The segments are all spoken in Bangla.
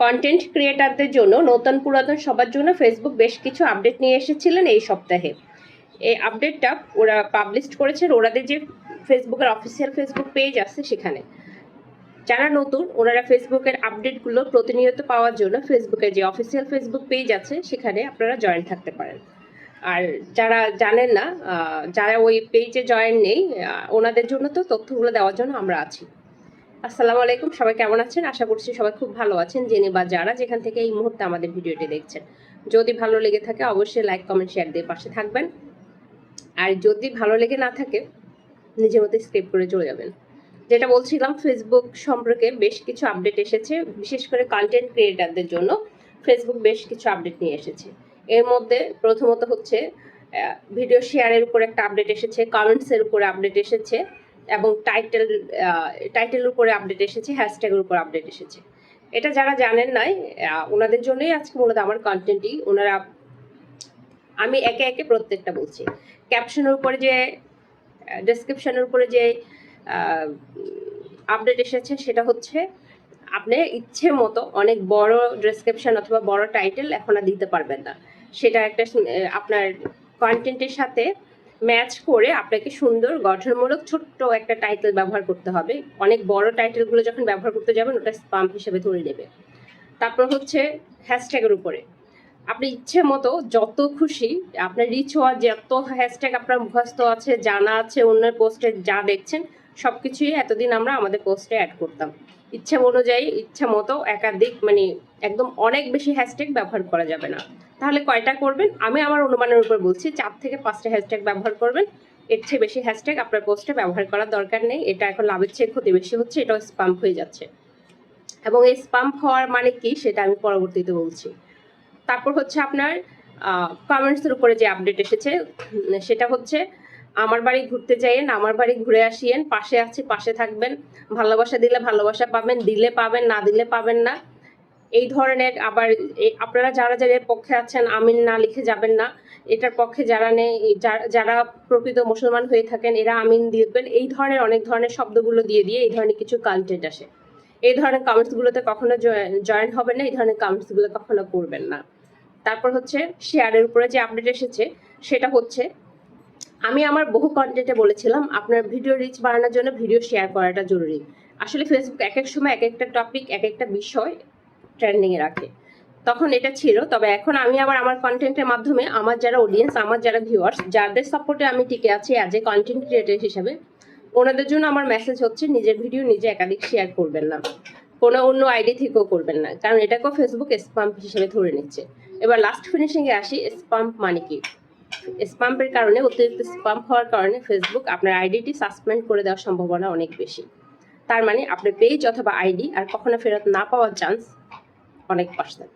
কন্টেন্ট ক্রিয়েটারদের জন্য, নতুন পুরাতন সবার জন্য ফেসবুক বেশ কিছু আপডেট নিয়ে এসেছিলেন এই সপ্তাহে। এই আপডেটটা ওরা পাবলিশ করেছেন, ওরাদের যে ফেসবুকের অফিসিয়াল ফেসবুক পেজ আছে সেখানে। যারা নতুন, ওনারা ফেসবুকের আপডেটগুলো প্রতিনিয়ত পাওয়ার জন্য ফেসবুকের যে অফিসিয়াল ফেসবুক পেজ আছে সেখানে আপনারা জয়েন থাকতে পারেন। আর যারা জানেন না যারা ওই পেজে জয়েন নেই ওনাদের জন্য তো তথ্যগুলো দেওয়ার জন্য আমরা আছি। আসসালামু আলাইকুম, সবাই কেমন আছেন? আশা করছি সবাই খুব ভালো আছেন, জেনে বা যারা যেখান থেকে এই মুহূর্তে আমাদের ভিডিওটি দেখছেন। যদি ভালো লেগে থাকে, অবশ্যই লাইক, কমেন্ট শেয়ার দিয়ে পাশে থাকবেন। আর যদি ভালো লেগে না থাকে, নিজের মতো স্ক্রিপ্ট করে চলে যাবেন। যেটা বলছিলাম ফেসবুক সম্পর্কে বেশ কিছু আপডেট এসেছে, বিশেষ করে কন্টেন্ট ক্রিয়েটারদের জন্য ফেসবুক বেশ কিছু আপডেট নিয়ে এসেছে। এর মধ্যে প্রথমত হচ্ছে ভিডিও শেয়ারের উপর একটা আপডেট এসেছে কমেন্টসের উপরে আপডেট এসেছে। এবং টাইটেল টাইটেলের উপরে আপডেট এসেছে হ্যাশট্যাগের উপর আপডেট এসেছে। এটা যারা জানেন নাই ওনাদের জন্যই আজকে মূলত আমার কন্টেন্টই ওনারা, আমি একে একে প্রত্যেকটা বলছি। ক্যাপশনের উপরে যে ডেসক্রিপশনের উপরে যে আপডেট এসেছে, সেটা হচ্ছে, আপনি ইচ্ছে মতো অনেক বড় ডেসক্রিপশন অথবা বড় টাইটেল এখন আর দিতে পারবেন না। সেটা একটা, আপনার কন্টেন্টের সাথে ম্যাচ করে আপনাকে সুন্দর, গঠনমূলক, ছোট্ট একটা টাইটেল ব্যবহার করতে হবে। অনেক বড় টাইটেলগুলো যখন ব্যবহার করতে যাবেন, ওটা স্পাম্প হিসেবে ধরে নেবে। তারপর হচ্ছে হ্যাশট্যাগের উপরে। আপনি ইচ্ছে মতো যত খুশি আপনার রিচ হওয়া যত হ্যাশট্যাগ আপনার মুখস্থ আছে, জানা আছে, অন্যের পোস্টে যা দেখছেন সব কিছুই এতদিন আমরা আমাদের পোস্টে অ্যাড করতাম। ইচ্ছা অনুযায়ী, ইচ্ছা মতো একাধিক মানে একদম অনেক বেশি হ্যাশট্যাগ ব্যবহার করা যাবে না। তাহলে কয়টা করবেন? আমি আমার অনুমানের উপর বলছি, চার থেকে পাঁচটা হ্যাশট্যাগ ব্যবহার করবেন। এর চেয়ে বেশি হ্যাশট্যাগ আপনার পোস্টে ব্যবহার করার দরকার নেই। এটা এখন লাভের চেয়ে ক্ষতি বেশি হচ্ছে, এটাও স্পাম্প হয়ে যাচ্ছে। এবং এই স্পাম্প হওয়ার মানে কি সেটা আমি পরবর্তীতে বলছি। তারপর হচ্ছে আপনার কমেন্টসের উপরে যে আপডেট এসেছে, সেটা হচ্ছে আমার বাড়ি ঘুরতে যাইয়েন, আমার বাড়ি ঘুরে আসিয়েন, পাশে আছি, পাশে থাকবেন। ভালোবাসা দিলে ভালোবাসা পাবেন, দিলে পাবেন, না দিলে পাবেন না। এই ধরনের আবার আপনারা যারা যারা এর পক্ষে আছেন, আমিন না লিখে যাবেন না। এটার পক্ষে যারা নেই, যারা প্রকৃত মুসলমান হয়ে থাকেন, এরা আমিন দিবেন। এই ধরনের, অনেক ধরনের শব্দগুলো দিয়ে দিয়ে এই ধরনের কিছু কন্টেন্ট আসে। এই ধরনের কমেন্টসগুলোতে কখনো জয়েন হবেন না, এই ধরনের কমেন্টসগুলো কখনো করবেন না। তারপর হচ্ছে শেয়ারের উপরে যে আপডেট এসেছে, সেটা হচ্ছে আমি আমার বহু কন্টেন্টে বলেছিলাম, আপনার ভিডিও রিচ বাড়ানোর জন্য ভিডিও শেয়ার করাটা জরুরি। আসলে ফেসবুক এক এক সময় এক একটা টপিক এক একটা বিষয় ট্রেন্ডিংয়ে রাখে। তখন এটা ছিল, তবে এখন আমি আবার আমার কন্টেন্টের মাধ্যমে আমার যারা অডিয়েন্স আমার যারা ভিউয়ার্স যাদের সাপোর্টে আমি টিকে আছি অ্যাজ এ কন্টেন্ট ক্রিয়েটর হিসাবে, ওনাদের জন্য আমার মেসেজ হচ্ছে, নিজের ভিডিও নিজে একাধিক শেয়ার করবেন না। কোনো অন্য আইডি থেকেও করবেন না। কারণ এটাকেও ফেসবুক স্পাম্প হিসেবে ধরে নিচ্ছে। এবার লাস্ট ফিনিশিংয়ে আসি স্পাম্প মানে কি? স্পাম্পের কারণে, অতিরিক্ত স্পাম্প হওয়ার কারণে ফেসবুক আপনার আইডিটি সাসপেন্ড করে দেওয়ার সম্ভাবনা অনেক বেশি। তার মানে আপনার পেজ অথবা আইডি আর কখনো ফেরত না পাওয়ার চান্স অনেক পার্সেন্ট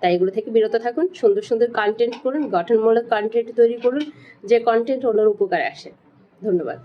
তাই এগুলো থেকে বিরত থাকুন, সুন্দর সুন্দর কন্টেন্ট করুন গঠনমূলক কন্টেন্ট তৈরি করুন, যে কন্টেন্ট অন্যের উপকারে আসে। ধন্যবাদ।